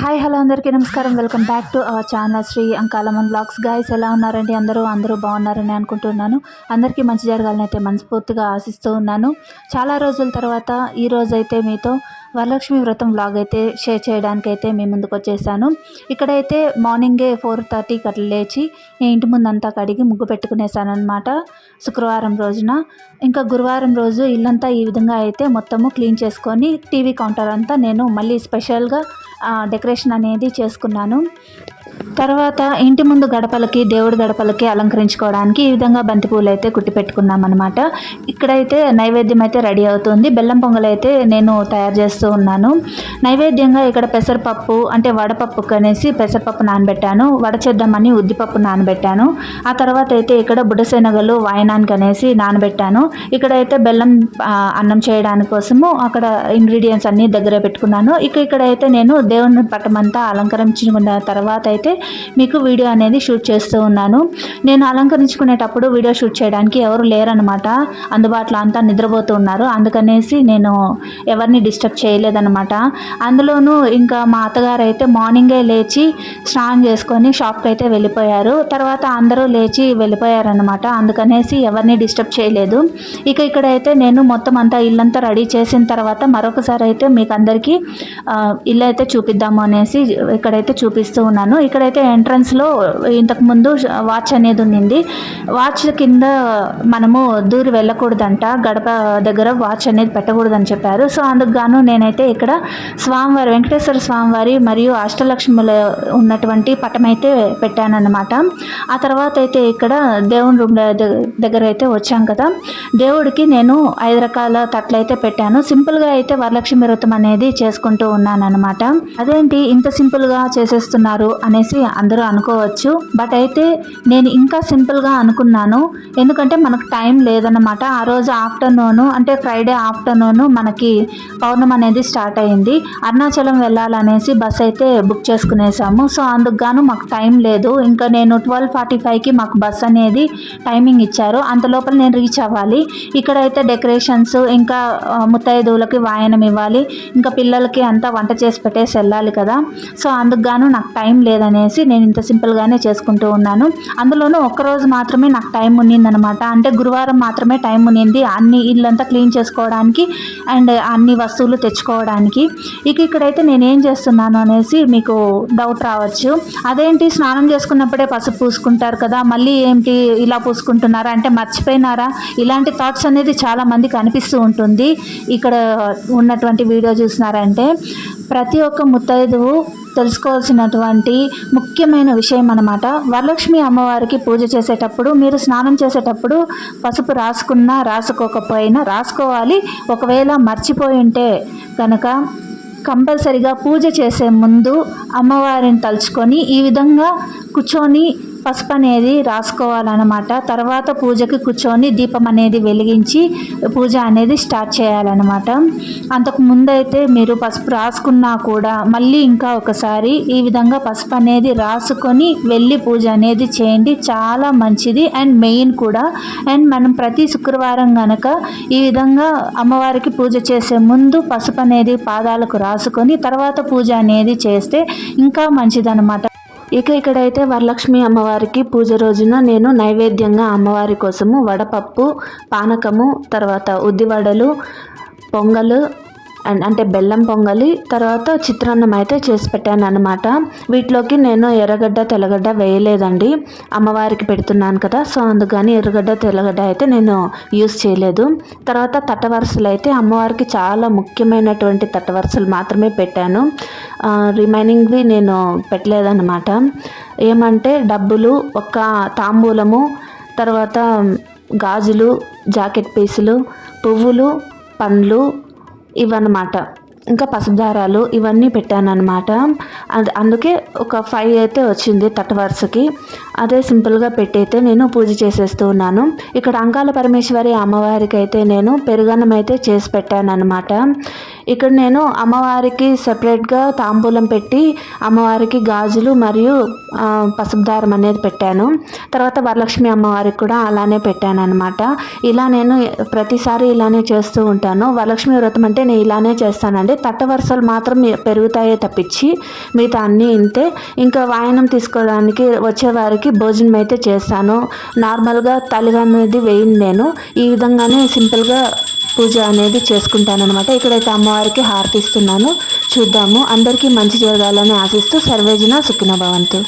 Hi hello అందరికీ నమస్కారం. Welcome back to our channel Sri అంకాలమన్ blogs. Guys ఎలా ఉన్నారండి? అందరూ అందరూ బాగున్నారని అనుకుంటున్నాను. అందరికీ మంచి జరగాలని అయితే మనస్ఫూర్తిగా ఆశిస్తూ ఉన్నాను. చాలా రోజుల తర్వాత ఈ అయితే మీతో వరలక్ష్మి వ్రతం వ్లాగ్ అయితే షేర్ చేయడానికి అయితే మీ ముందుకు వచ్చేసాను. ఇక్కడైతే మార్నింగే ఫోర్ థర్టీకి అట్లా లేచి నేను ఇంటి ముందంతా కడిగి ముగ్గు పెట్టుకునేసాను అనమాట శుక్రవారం రోజున. ఇంకా గురువారం రోజు ఇల్లంతా ఈ విధంగా అయితే మొత్తము క్లీన్ చేసుకొని టీవీ కౌంటర్ అంతా నేను మళ్ళీ స్పెషల్గా డెకరేషన్ అనేది చేసుకున్నాను. తర్వాత ఇంటి ముందు గడపలకి దేవుడి గడపలకి అలంకరించుకోవడానికి ఈ విధంగా బంతిపూలు అయితే కుట్టి పెట్టుకున్నాం అనమాట ఇక్కడైతే నైవేద్యం అయితే రెడీ అవుతుంది. బెల్లం పొంగల్ అయితే నేను తయారు చేస్తూ ఉన్నాను. నైవేద్యంగా ఇక్కడ పెసరపప్పు అంటే వడపప్పు అనేసి పెసరపప్పు నానబెట్టాను. వడ చేద్దామని ఉద్దిపప్పు నానబెట్టాను. ఆ తర్వాత అయితే ఇక్కడ బుడశనగలు వాయనానికి అనేసి నానబెట్టాను. ఇక్కడైతే బెల్లం అన్నం చేయడానికి కోసము అక్కడ ఇంగ్రీడియంట్స్ అన్నీ దగ్గర పెట్టుకున్నాను. ఇక ఇక్కడైతే నేను దేవుని పటమంతా అలంకరించుకున్న తర్వాత అయితే మీకు వీడియో అనేది షూట్ చేస్తూ ఉన్నాను. నేను అలంకరించుకునేటప్పుడు వీడియో షూట్ చేయడానికి ఎవరు లేరనమాట అందుబాటులో అంతా నిద్రపోతూ ఉన్నారు. అందుకనేసి నేను ఎవరిని డిస్టర్బ్ చేయలేదన్నమాట. అందులోనూ ఇంకా మా అత్తగారు అయితే మార్నింగే లేచి స్నానం చేసుకొని షాప్కి అయితే వెళ్ళిపోయారు. తర్వాత అందరూ లేచి వెళ్ళిపోయారనమాట అందుకనేసి ఎవరిని డిస్టర్బ్ చేయలేదు. ఇక ఇక్కడైతే నేను మొత్తం అంతా ఇల్లంతా రెడీ చేసిన తర్వాత మరొకసారి అయితే మీకు అందరికీ ఇల్లు అయితే చూపిద్దాము అనేసి ఇక్కడైతే చూపిస్తూ ఉన్నాను. ఇక్కడైతే ఎంట్రన్స్లో ఇంతకుముందు వాచ్ అనేది ఉండింది. వాచ్ కింద మనము దూరి వెళ్ళకూడదంట గడప దగ్గర వాచ్ అనేది పెట్టకూడదని చెప్పారు. సో అందుకు గాను నేనైతే ఇక్కడ స్వామివారి వెంకటేశ్వర స్వామివారి మరియు అష్టలక్ష్ముల ఉన్నటువంటి పటం అయితే పెట్టానన్నమాట. ఆ తర్వాత అయితే ఇక్కడ దేవుని రూమ్ దగ్గర అయితే వచ్చాం కదా. దేవుడికి నేను ఐదు రకాల తట్లు అయితే పెట్టాను. సింపుల్గా అయితే వరలక్ష్మి వ్రతం అనేది చేసుకుంటూ ఉన్నాను అనమాట అదేంటి ఇంత సింపుల్గా చేసేస్తున్నారు అనే అనేసి అందరూ అనుకోవచ్చు. బట్ అయితే నేను ఇంకా సింపుల్గా అనుకున్నాను. ఎందుకంటే మనకు టైం లేదన్నమాట. ఆ రోజు ఆఫ్టర్నూన్ అంటే ఫ్రైడే ఆఫ్టర్నూన్ మనకి పౌర్ణమి అనేది స్టార్ట్ అయింది. అరుణాచలం వెళ్ళాలనేసి బస్ అయితే బుక్ చేసుకునేసాము. సో అందుకు గాను మాకు టైం లేదు. ఇంకా నేను ట్వెల్వ్ ఫార్టీ ఫైవ్కి మాకు బస్ అనేది టైమింగ్ ఇచ్చారు. అంత లోపల నేను రీచ్ అవ్వాలి. ఇక్కడైతే డెకరేషన్స్ ఇంకా ముత్తైదువులకి వాయనం ఇవ్వాలి. ఇంకా పిల్లలకి అంతా వంట చేసి పెట్టేసి వెళ్ళాలి కదా. సో అందుకు గాను నాకు టైం అనేసి నేను ఇంత సింపుల్గానే చేసుకుంటూ ఉన్నాను. అందులోనూ ఒక్కరోజు మాత్రమే నాకు టైం ఉన్నిందనమాట. అంటే గురువారం మాత్రమే టైం ఉన్నింది. అన్ని ఇల్లంతా క్లీన్ చేసుకోవడానికి అండ్ అన్ని వస్తువులు తెచ్చుకోవడానికి. ఇక ఇక్కడైతే నేను ఏం చేస్తున్నాను అనేసి మీకు డౌట్ రావచ్చు. అదేంటి? స్నానం చేసుకున్నప్పుడే పసుపు పూసుకుంటారు కదా. మళ్ళీ ఏంటి? ఇలా పూసుకుంటున్నారా? అంటే మర్చిపోయినారా? ఇలాంటి థాట్స్ అనేది చాలా మందికి అనిపిస్తూ ఉంటుంది. ఇక్కడ ఉన్నటువంటి వీడియో చూసినారంటే ప్రతి ఒక్క ముత్తైదువు తెలుసుకోవాల్సినటువంటి ముఖ్యమైన విషయం అనమాట వరలక్ష్మి అమ్మవారికి పూజ చేసేటప్పుడు మీరు స్నానం చేసేటప్పుడు పసుపు రాసుకున్నా రాసుకోకపోయినా రాసుకోవాలి. ఒకవేళ మర్చిపోయి ఉంటే కనుక కంపల్సరిగా పూజ చేసే ముందు అమ్మవారిని తలుచుకొని ఈ విధంగా కూర్చొని పసుపు అనేది రాసుకోవాలన్నమాట. తర్వాత పూజకి కూర్చొని దీపం అనేది వెలిగించి పూజ అనేది స్టార్ట్ చేయాలన్నమాట. అంతకు ముందైతే మీరు పసుపు రాసుకున్నా కూడా మళ్ళీ ఇంకా ఒకసారి ఈ విధంగా పసుపు అనేది రాసుకొని వెళ్ళి పూజ అనేది చేయండి. చాలా మంచిది అండ్ మెయిన్ కూడా. అండ్ మనం ప్రతి శుక్రవారం గనక ఈ విధంగా అమ్మవారికి పూజ చేసే ముందు పసుపు అనేది పాదాలకు రాసుకొని తర్వాత పూజ అనేది చేస్తే ఇంకా మంచిదన్నమాట. ఇక ఇక్కడైతే వరలక్ష్మి అమ్మవారికి పూజ రోజున నేను నైవేద్యంగా అమ్మవారి కోసము వడపప్పు పానకము తర్వాత ఉద్దివడలు పొంగలు అంటే బెల్లం పొంగలి తర్వాత చిత్రాన్నం అయితే చేసి పెట్టాను అనమాట వీటిలోకి నేను ఎర్రగడ్డ తెల్లగడ్డ వేయలేదండి. అమ్మవారికి పెడుతున్నాను కదా సో అందుకని ఎర్రగడ్డ తెల్లగడ్డ అయితే నేను యూస్ చేయలేదు. తర్వాత తట్టవరసలు అయితే అమ్మవారికి చాలా ముఖ్యమైనటువంటి తట్టవరసలు మాత్రమే పెట్టాను. రిమైనింగ్వి నేను పెట్టలేదన్నమాట. ఏమంటే డబ్బులు ఒక తాంబూలము తర్వాత గాజులు జాకెట్ పీసులు పువ్వులు పండ్లు ఇవన్నమాట ఇంకా పసుపు దారాలు ఇవన్నీ పెట్టాను అనమాట అది అందుకే ఒక ఫైవ్ అయితే వచ్చింది తట్టవరుసకి అదే సింపుల్గా పెట్టి అయితే నేను పూజ చేసేస్తూ ఉన్నాను. ఇక్కడ అంకాల పరమేశ్వరి అమ్మవారికి అయితే నేను పెరుగన్నం అయితే చేసి పెట్టాను అనమాట ఇక్కడ నేను అమ్మవారికి సపరేట్గా తాంబూలం పెట్టి అమ్మవారికి గాజులు మరియు పసుపుదారం పసుపు దారం అనేది పెట్టాను. తర్వాత వరలక్ష్మి అమ్మవారికి కూడా అలానే పెట్టాను అనమాట ఇలా నేను ప్రతిసారి ఇలానే చేస్తూ ఉంటాను. వరలక్ష్మి వ్రతం అంటే నేను ఇలానే చేస్తానండి. తట్ట వరుసలు మాత్రం పెరుగుతాయే తప్పించి మిగతా అన్నీ ఇంతే. ఇంకా వాయనం తీసుకోవడానికి వచ్చేవారికి భోజనం అయితే చేస్తాను. నార్మల్గా తల్లిగా అనేది వేయింది నేను. ఈ విధంగానే సింపుల్గా పూజ అనేది చేసుకుంటాను అనమాట ఇక్కడైతే అమ్మవారికి హారతిస్తున్నాను. చూద్దాము. అందరికీ మంచి జరగాలని ఆశిస్తూ సర్వేజన సుఖిన భవంతు.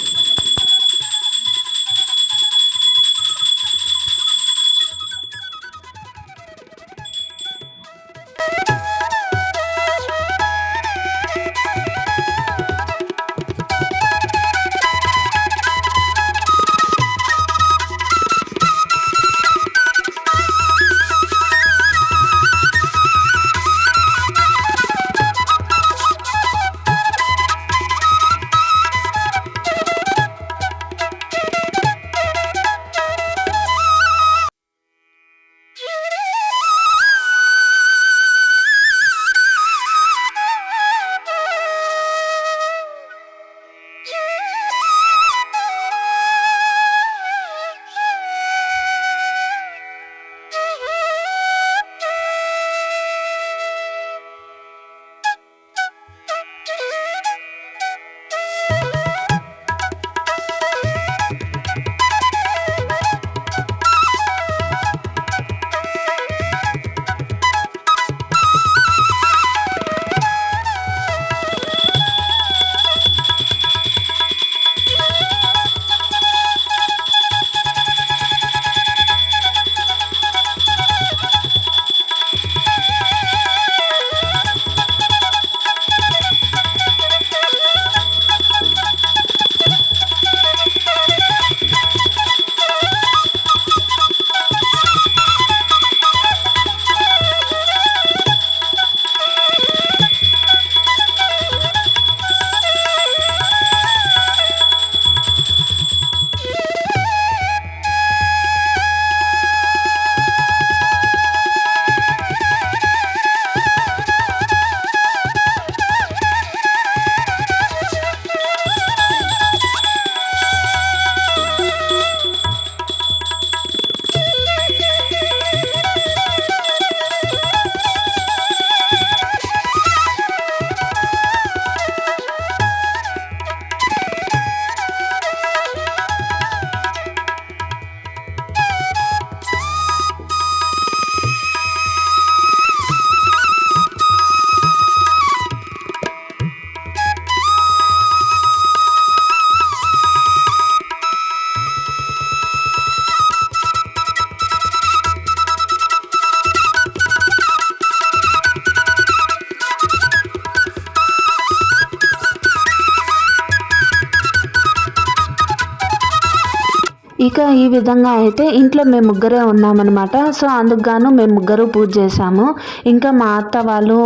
ఇక ఈ విధంగా అయితే ఇంట్లో మేము ముగ్గురే ఉన్నామన్నమాట. సో అందుకు గాను మేము ముగ్గురు పూజ చేసాము ఇంకా మా అత్త వాళ్ళు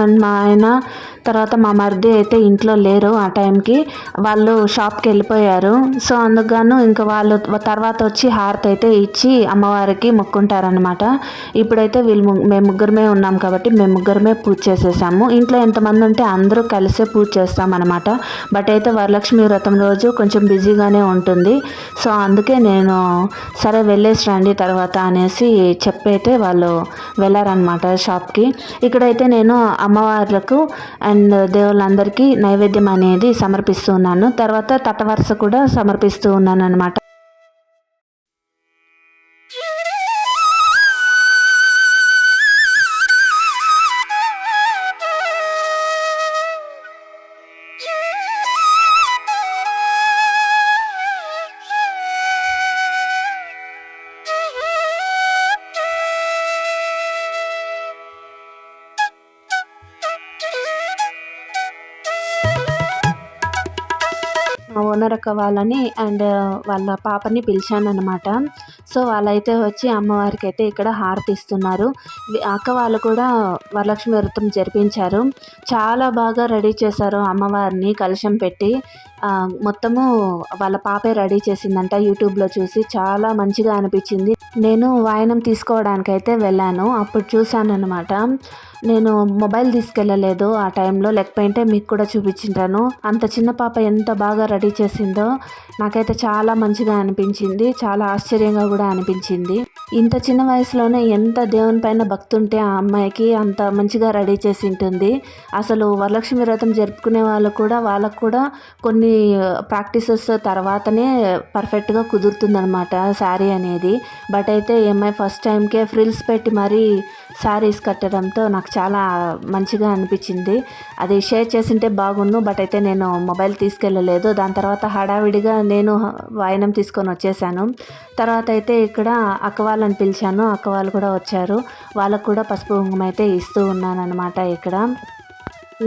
అండ్ మా ఆయన తర్వాత మా మరిది అయితే ఇంట్లో లేరు ఆ టైంకి. వాళ్ళు షాప్కి వెళ్ళిపోయారు. సో అందుకు ఇంకా వాళ్ళు తర్వాత వచ్చి హారతి అయితే ఇచ్చి అమ్మవారికి మొక్కుంటారనమాట ఇప్పుడైతే వీళ్ళు మేము ముగ్గురమే ఉన్నాం కాబట్టి మేము ముగ్గురమే పూజ చేసేసాము. ఇంట్లో ఎంతమంది ఉంటే అందరూ కలిసే పూజ చేస్తామన్నమాట. బట్ అయితే వరలక్ష్మి వ్రతం రోజు కొంచెం బిజీగానే ఉంటుంది. సో అందుకే నేను సరే వెళ్ళేసి రండి తర్వాత అనేసి చెప్పైతే వాళ్ళు వెళ్ళారనమాట షాప్కి. ఇక్కడైతే నేను అమ్మవార్లకు అండ్ దేవుళ్ళందరికీ నైవేద్యం అనేది సమర్పిస్తూ ఉన్నాను. తర్వాత తటవరుస కూడా సమర్పిస్తూ ఉన్నాను అనమాట ఓనర్ అక్క వాళ్ళని అండ్ వాళ్ళ పాపని పిలిచాను అనమాట సో వాళ్ళైతే వచ్చి అమ్మవారికి అయితే ఇక్కడ హారతి ఇస్తున్నారు అక్క వాళ్ళు కూడా వరలక్ష్మి వ్రతం జరిపించారు. చాలా బాగా రెడీ చేశారు అమ్మవారిని కలుషం పెట్టి. మొత్తము వాళ్ళ పాపే రెడీ చేసిందంట యూట్యూబ్లో చూసి. చాలా మంచిగా అనిపించింది. నేను వాయనం తీసుకోవడానికైతే వెళ్ళాను. అప్పుడు చూశాను అనమాట నేను మొబైల్ తీసుకెళ్ళలేదు ఆ టైంలో. లేకపోయింటే మీకు కూడా చూపించింటాను. అంత చిన్న పాప ఎంత బాగా రెడీ చేసిందో. నాకైతే చాలా మంచిగా అనిపించింది చాలా ఆశ్చర్యంగా కూడా అనిపించింది. ఇంత చిన్న వయసులోనే ఎంత దేవుని పైన భక్తి ఉంటే ఆ అమ్మాయికి అంత మంచిగా రెడీ చేసి ఉంటుంది. అసలు వరలక్ష్మి వ్రతం జరుపుకునే వాళ్ళు కూడా వాళ్ళకు కూడా కొన్ని ప్రాక్టీసెస్ తర్వాతనే పర్ఫెక్ట్గా కుదురుతుందనమాట శారీ అనేది. బట్ అయితే ఈ అమ్మాయి ఫస్ట్ టైంకే ఫ్రిల్స్ పెట్టి మరీ శారీస్ కట్టడంతో నాకు చాలా మంచిగా అనిపించింది. అది షేర్ చేసింటే బాగుండు బట్ అయితే నేను మొబైల్ తీసుకెళ్ళలేదు. దాని తర్వాత హడావిడిగా నేను వాయనం తీసుకొని వచ్చేసాను. తర్వాత అయితే ఇక్కడ అక్క వాళ్ళని పిలిచాను. అక్క వాళ్ళు కూడా వచ్చారు. వాళ్ళకు కూడా పసుపు కుంకుమ అయితే ఇస్తూ ఉన్నాను అనమాట ఇక్కడ.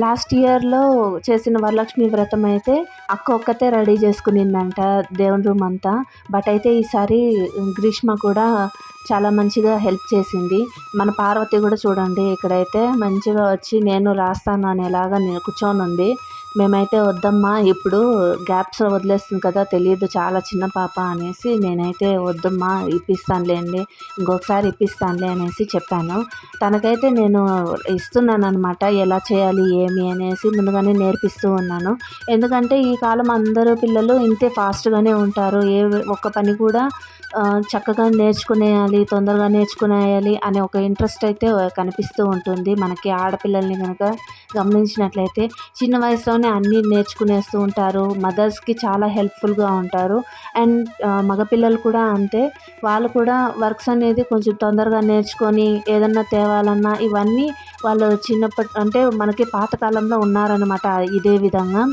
లాస్ట్ ఇయర్లో చేసిన వరలక్ష్మి వ్రతం అయితే అక్క ఒక్కతే రెడీ చేసుకునిందంట దేవుని రూమ్ అంతా. బట్ అయితే ఈసారి గ్రీష్మ కూడా చాలా మంచిగా హెల్ప్ చేసింది. మన పార్వతి కూడా చూడండి ఇక్కడైతే మంచిగా వచ్చి నేను రాస్తాను అనేలాగా నేను కూర్చొని ఉంది మేమైతే వద్దమ్మా ఇప్పుడు గ్యాప్స్ వదిలేస్తుంది కదా తెలియదు చాలా చిన్న పాప అనేసి నేనైతే వద్దమ్మా ఇప్పిస్తానులేండి ఇంకొకసారి ఇప్పిస్తానులే అనేసి చెప్పాను. తనకైతే నేను ఇస్తున్నాను అనమాట ఎలా చేయాలి ఏమి అనేసి ముందుగానే నేర్పిస్తూ ఉన్నాను. ఎందుకంటే ఈ కాలం అందరూ పిల్లలు ఇంతే ఫాస్ట్గానే ఉంటారు ఏ ఒక్క పని కూడా చక్కగా నేర్చుకునేయాలి తొందరగా నేర్చుకునేయాలి అనే ఒక ఇంట్రెస్ట్ అయితే కనిపిస్తూ ఉంటుంది మనకి ఆడపిల్లల్ని కనుక గమనించినట్లయితే. చిన్న వయసులోనే అన్నీ నేర్చుకునేస్తూ ఉంటారు మదర్స్కి చాలా హెల్ప్ఫుల్గా ఉంటారు. అండ్ మగపిల్లలు కూడా అంతే. వాళ్ళు కూడా వర్క్స్ అనేది కొంచెం తొందరగా నేర్చుకొని ఏదన్నా తేవాలన్నా ఇవన్నీ వాళ్ళు చిన్నప్పటి అంటే మనకి పాతకాలంలో ఉన్నారనమాట ఇదే విధంగా.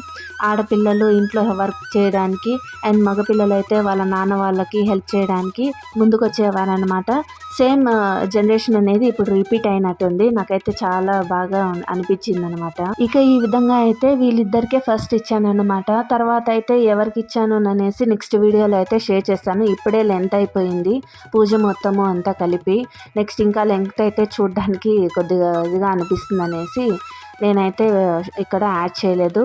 ఆడపిల్లలు ఇంట్లో వర్క్ చేయడానికి అండ్ మగపిల్లలు అయితే వాళ్ళ నాన్న వాళ్ళకి హెల్ప్ చేయడానికి ముందుకు వచ్చేవారనమాట సేమ్ జనరేషన్ అనేది ఇప్పుడు రిపీట్ అయినట్టుంది. నాకైతే చాలా బాగా అనిపించింది అనమాట ఇక ఈ విధంగా అయితే వీళ్ళిద్దరికే ఫస్ట్ ఇచ్చాను అనమాట తర్వాత అయితే ఎవరికి ఇచ్చాను అనేసి నెక్స్ట్ వీడియోలో అయితే షేర్ చేస్తాను. ఇప్పుడే లెంత్ అయిపోయింది పూజ మొత్తము అంతా కలిపి. నెక్స్ట్ ఇంకా లెంత్ అయితే చూడడానికి కొద్దిగా ఇదిగా అనిపిస్తుంది అనేసి నేనైతే ఇక్కడ యాడ్ చేయలేదు.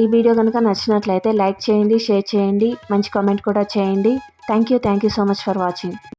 ఈ వీడియో కనుక నచ్చినట్లయితే లైక్ చేయండి షేర్ చేయండి మంచి కామెంట్ కూడా చేయండి. Thank you thank you so much for watching.